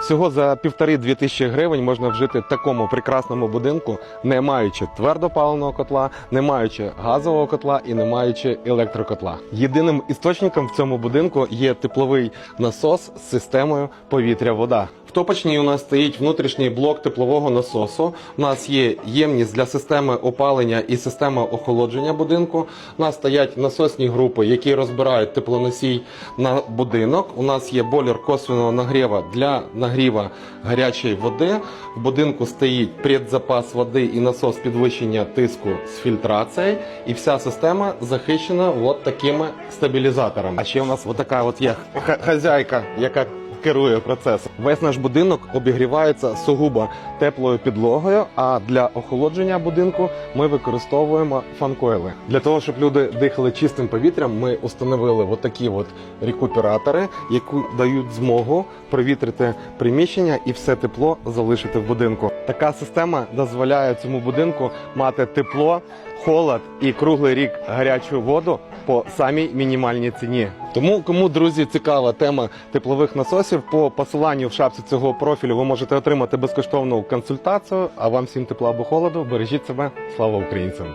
Всього за півтори-дві тисячі гривень можна вжити в такому прекрасному будинку, не маючи твердопаленого котла, не маючи газового котла і не маючи електрокотла. Єдиним істочником в цьому будинку є тепловий насос з системою повітря-вода. В у нас стоїть внутрішній блок теплового насосу. У нас є ємність для системи опалення і система охолодження будинку. У нас стоять насосні групи, які розбирають теплоносій на будинок. У нас є бойлер косвенного нагріва для нагріва гарячої води. В будинку стоїть предзапас води і насос підвищення тиску з фільтрацією. І вся система захищена от такими стабілізаторами. А ще у нас от така от є хазяйка, яка керує процесом. Весь наш будинок обігрівається сугубо теплою підлогою. А для охолодження будинку ми використовуємо фанкойли. Для того, щоб люди дихали чистим повітрям, ми установили от такі от рекуператори, які дають змогу провітрити приміщення і все тепло залишити в будинку. Така система дозволяє цьому будинку мати тепло, холод і круглий рік гарячу воду по самій мінімальній ціні. Тому, кому друзі цікава тема теплових насосів, по посиланню в шапці цього профілю ви можете отримати безкоштовну консультацію. А вам всім тепла або холоду. Бережіть себе. Слава українцям!